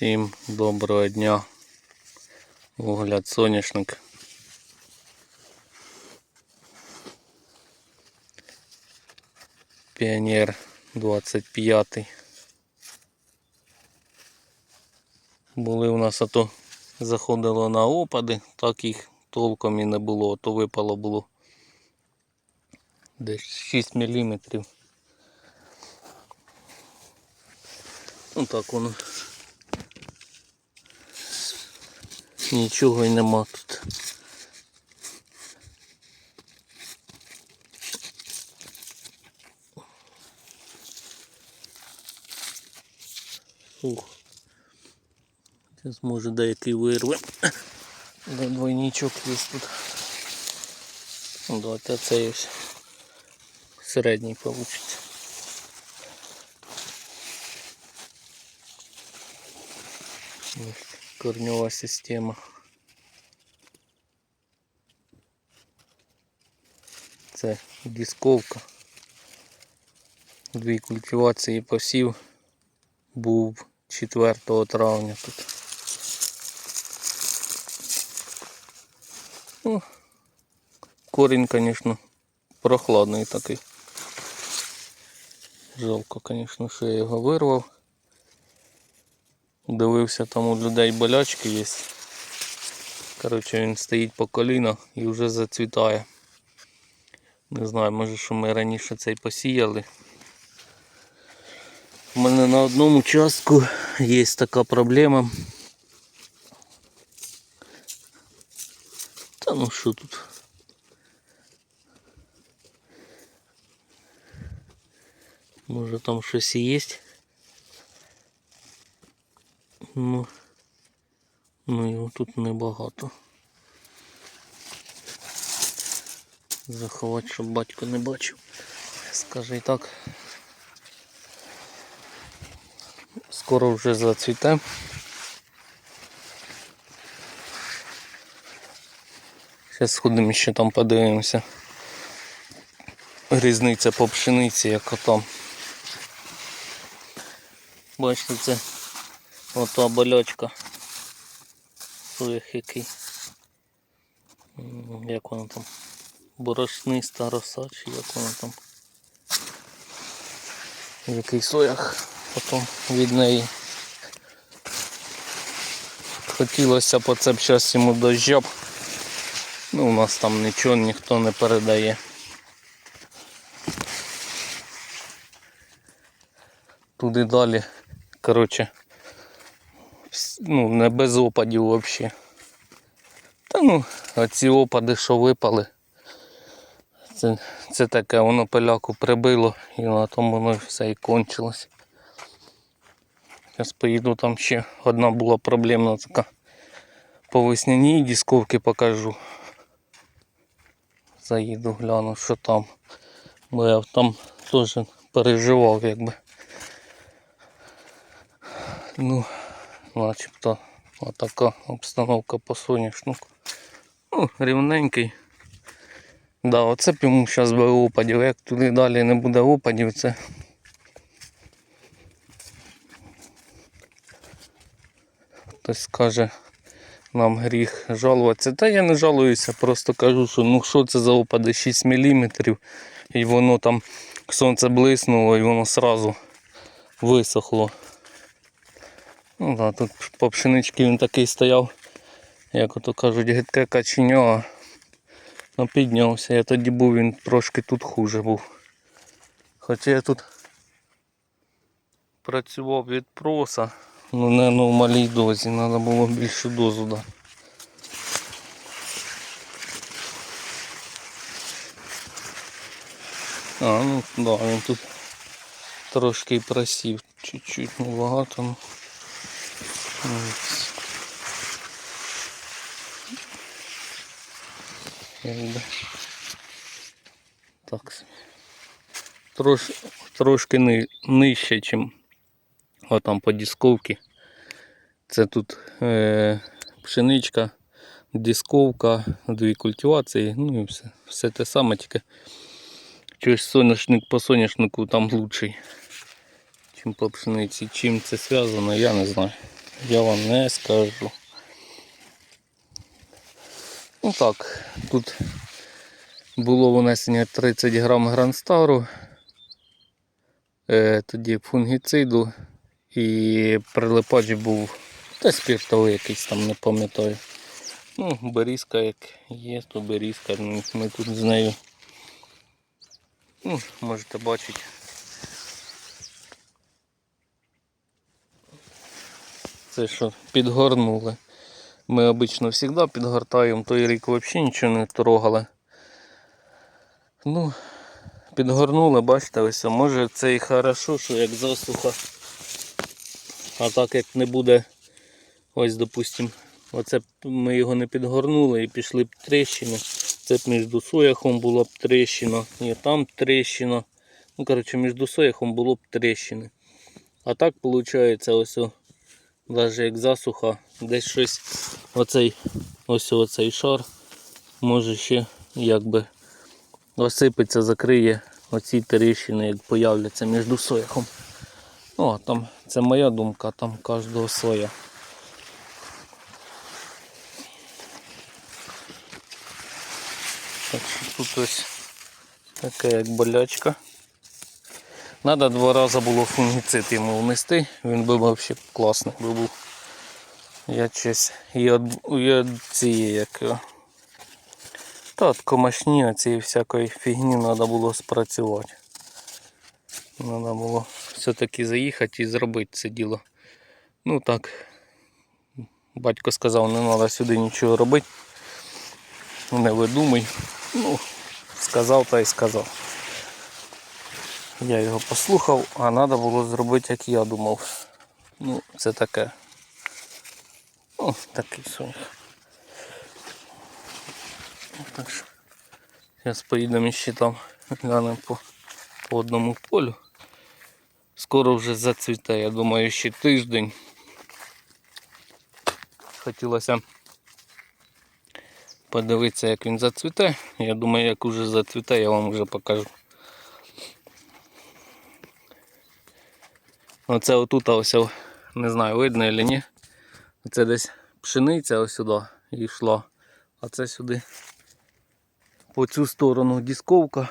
Всім доброго дня. Огляд соняшник. Піонер 25. Були у нас ато заходило на опади, так їх толком і не було, а то випало було десь 6 мм. Ну так воно. Нічого й нема тут. Ух. Зараз може деякий вирве. Де двойничок є тут. Ну, давайте цей ось середній получиться. Ось Корнева система. Це дисковка. Дві культивації посів був 4 травня тут. Ну, корінь, звісно, прохладний такий. Жалко, звісно, що я його вирвав. Дивився, там у людей болячки є. Коротше, він стоїть по коліна і вже зацвітає. Не знаю, може, що ми раніше цей посіяли. У мене на одному участку є така проблема. Та ну що тут? Може там щось і є? Ну, ну його тут небагато. Заховати, щоб батько не бачив. Скажи так. Скоро вже зацвіте. Зараз сходимо ще там подивимося. Різниця по пшениці, як там. Бачите, це ота болячка. Ох, який. Як воно там? Борошниста роса, чи як воно там? Який соях потім від неї. Хотілося оце б зараз йому б. Ну, у нас там нічого ніхто не передає. Туди далі, коротше, ну, не без опадів взагалі. Та ну, оці опади, що випали, це, це таке, воно пиляку прибило і на тому воно все і кончилось. Зараз поїду там ще одна була проблемна така. По весняній дисковки покажу. Заїду, гляну, що там. Бо я там теж переживав якби. Ну, начебто отака обстановка по соняшнику. Ну, рівненький. Да, оце б йому зараз би опадів. Як туди далі не буде опадів, це. Хтось скаже, нам гріх жалуватися. Та я не жалуюся, просто кажу, що ну що це за опади 6 мм і воно там сонце блиснуло і воно сразу висохло. Ну да, тут по пшеничці він такий стояв, як ото кажуть, гидке каченя. Ну піднявся. Я тоді був, він трошки тут хуже був. Хоча я тут працював від проса, ну не ну, в малій дозі, треба було більшу дозу дати. А, ну да, він тут трошки просів, чуть-чуть, ну багато. Ну. Ось. Якби. Так. Трош, трошки ни, нижче, ніж отам по дисковці. Це тут е, пшеничка, дисковка, дві культивації, ну і все. Все те саме, тільки щось соняшник по соняшнику там лучший, чим по пшениці. Чим це зв'язано, я не знаю. Я вам не скажу. Ну так, тут було внесення 30 грам гранстару, е, тоді фунгіциду і прилипач був та спіртовий якийсь там, не пам'ятаю. Ну, берізка як є, то берізка, ми тут з нею. Ну, можете бачити. Це що підгорнули. Ми обично завжди підгортаємо, той рік взагалі нічого не трогали. Ну, підгорнули, бачите, ось, може це і хорошо, що як засуха. А так як не буде, ось, допустим, оце ми його не підгорнули і пішли б тріщини. Це б між сояхом було б тріщина, і там тріщина. Ну, коротше, між сояхом було б тріщини. А так виходить, ось, навіть як засуха, десь щось, оцей, ось оцей шар, може ще якби осипеться, закриє оці тріщини, як появляться між сояхом. Ну, а там це моя думка, там кожного своя. Так що тут ось така як болячка. Надо два рази було фунгіцид йому внести, він би взагалі класний би був. Я щось і од, цієї як. Та от комашні цієї всякої фігні треба було спрацювати. Треба було все-таки заїхати і зробити це діло. Ну так, батько сказав, не треба сюди нічого робити. Не видумай. Ну, сказав та й сказав. Я його послухав, а треба було зробити, як я думав. Ну, це таке. Ну, такий сон. Так що. Зараз поїдемо ще там, глянемо по, по одному полю. Скоро вже зацвіте, я думаю, ще тиждень. Хотілося подивитися, як він зацвіте. Я думаю, як уже зацвіте, я вам вже покажу. Оце отут ось, не знаю, видно чи ні. Це десь пшениця ось сюди йшла, а це сюди по цю сторону дісковка.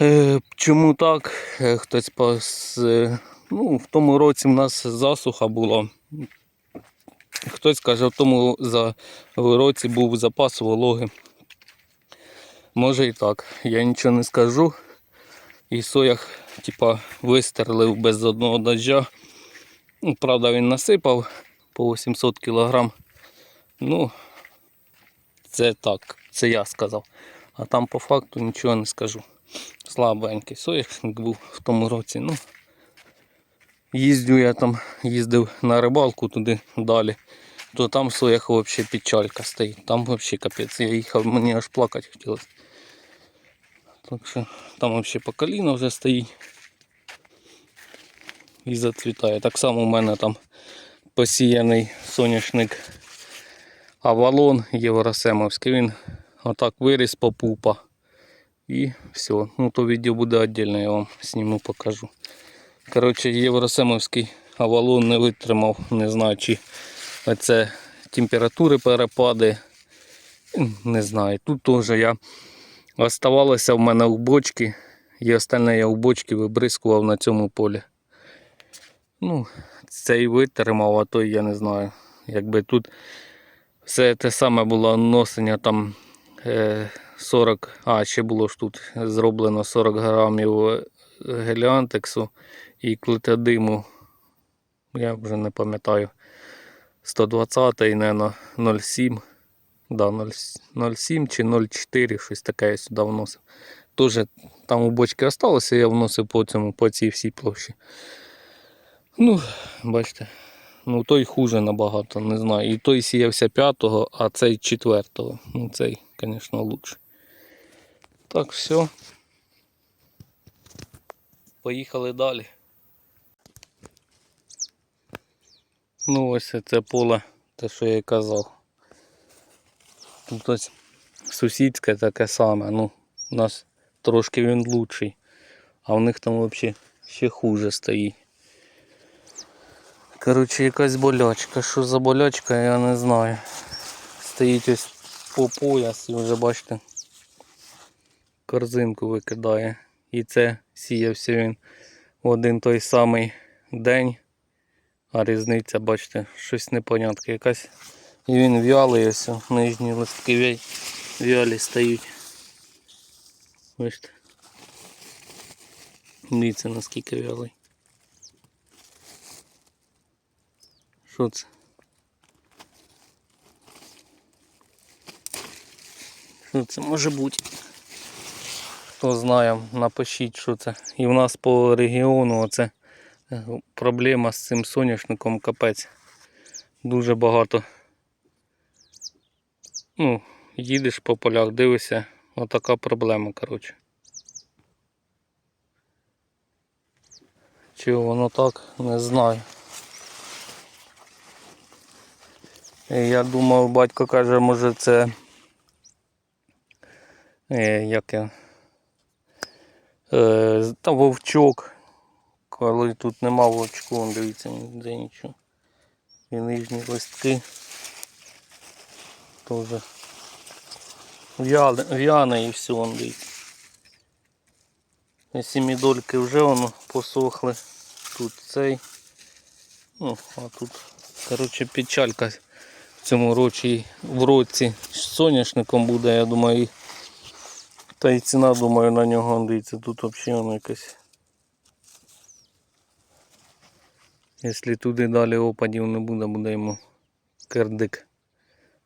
Е, Чому так? Е, Хтось пос... е, ну, в тому році в нас засуха була. Хтось каже, в тому році був запас вологи. Може і так. Я нічого не скажу. І соях, типа, вистрелив без одного дождя. Ну, правда, він насипав по 800 кг. Ну, це так, це я сказав. А там по факту нічого не скажу. Слабенький соняшник був в тому році. Ну, їздю я там, їздив на рибалку туди далі, то там соях взагалі печалька стоїть. Там взагалі капець. Я їхав, мені аж плакати хотілося. Так що там взагалі по коліна вже стоїть. І зацвітає. Так само у мене там посіяний соняшник Авалон Євросемовський. Він отак виріс по пупа. І все. Ну то відео буде віддільно, я вам зніму покажу. Коротше, Євросемовський Авалон не витримав, не знаю, чи це температури перепади. Не знаю. Тут теж я оставалося в мене у бочці. І остальне я у бочці вибризкував на цьому полі. Ну, цей витримав, а той я не знаю. Якби тут все те саме було носення там е, 40, а ще було ж тут зроблено 40 грамів геліантексу і клетодиму. Я вже не пам'ятаю. 120 і, наверное, 0,7. Да, 0,7 чи 0,4, щось таке я сюди вносив. Тоже там у бочки осталося, я вносив по цьому, по цій всій площі. Ну, бачите, ну той хуже набагато, не знаю. І той сіявся п'ятого, а цей четвертого. Ну цей, звісно, лучше. Так, все. Поїхали далі. Ну ось це поле, те, що я казав. Тут ось сусідське таке саме, ну, у нас трошки він лучший. А у них там взагалі ще хуже стоїть. Коротше, якась болячка. Що за болячка, я не знаю. Стоїть ось по пояс і вже бачите. Корзинку викидає. І це сіявся він в один той самий день. А різниця, бачите, щось непонятке. Якась. І він вялий ось, нижні листки вя- вялі стають. Бачите. Дивіться наскільки вялий. Що це? Що це може бути? Хто знає, напишіть, що це. І в нас по регіону оце проблема з цим соняшником капець. Дуже багато. Ну, їдеш по полях, дивишся, отака проблема, коротше. Чи воно так, не знаю. Я думав, батько каже, може це. Е, як я. Е, та вовчок. Коли тут нема вовчку, он, дивіться, ніде нічого. І нижні листки. Тоже в'яне, і все, он дивіться. Сімідольки вже воно посохли. Тут цей. Ну, а тут, коротше, печалька в цьому році в році з соняшником буде, я думаю. Та й ціна, думаю, на нього он, дивіться, тут взагалі воно якась. Якщо туди далі опадів не буде, буде йому кердик.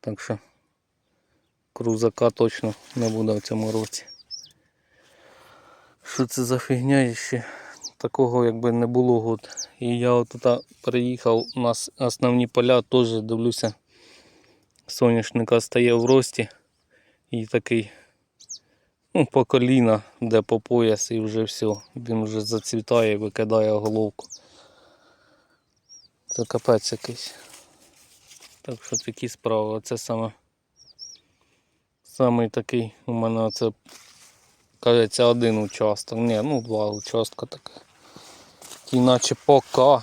Так що крузака точно не буде в цьому році. Що це за фігня ще? Такого якби не було год. І я от приїхав, у нас основні поля теж дивлюся. Соняшника стає в рості і такий ну, по коліна, де по пояс і вже все. Він вже зацвітає, викидає головку. Це капець якийсь. Так що такі справи. Це саме самий такий у мене це кажеться один участок. Ні, ну два участка таке. Іначе пока.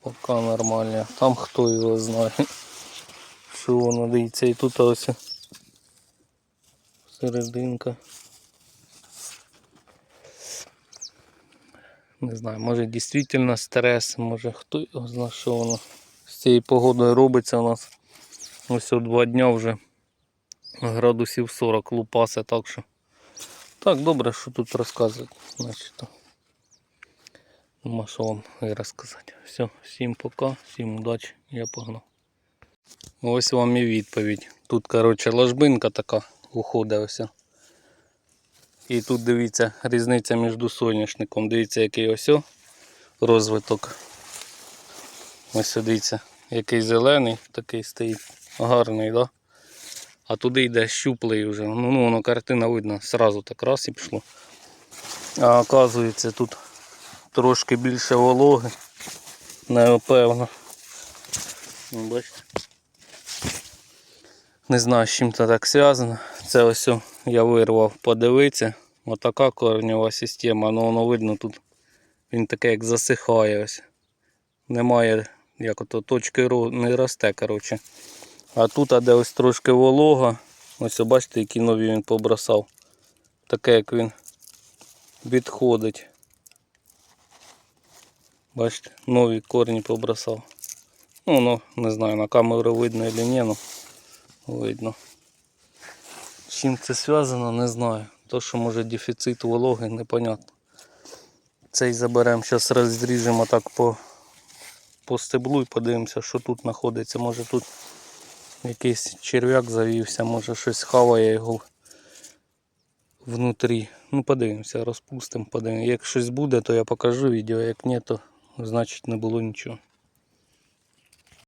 Пока нормально. Там хто його знає. Що воно дивіться і тут ось серединка. Не знаю, може дійсно стрес, може хто його знає, що воно з цією погодою робиться у нас. Ось о два дня вже градусів 40 лупасе, так що. Так, добре, що тут розказувати. Значить, що вам і розказати. Все, всім пока, всім удачі, я погнав. Ось вам і відповідь. Тут, коротше, ложбинка така уходить. І тут дивіться різниця між соняшником. Дивіться, який ось розвиток. Ось дивіться, який зелений, такий стоїть гарний, да? А туди йде щуплий вже. Ну, ну воно картина видно, сразу так раз і пішло. А оказується тут трошки більше вологи. Напевно. Бачите? Не знаю, з чим це так зв'язано. Це ось я вирвав подивитися. Отака коренева система, ну воно видно тут. Він таке як засихає ось. Немає як ото точки не росте, коротше. А тут, а де ось трошки волога, ось бачите, які нові він побросав. Таке як він відходить. Бачите, нові корні побросав. Ну, ну, не знаю, на камеру видно чи ні, ну видно. З чим це зв'язано, не знаю. То, що може дефіцит вологи, непонятно. Цей заберемо, зараз розріжемо так по, по стеблу і подивимося, що тут знаходиться. Може тут якийсь черв'як завівся, може щось хаває його внутрі. Ну подивимося, розпустимо, подивимося. Як щось буде, то я покажу відео, як ні, то значить не було нічого.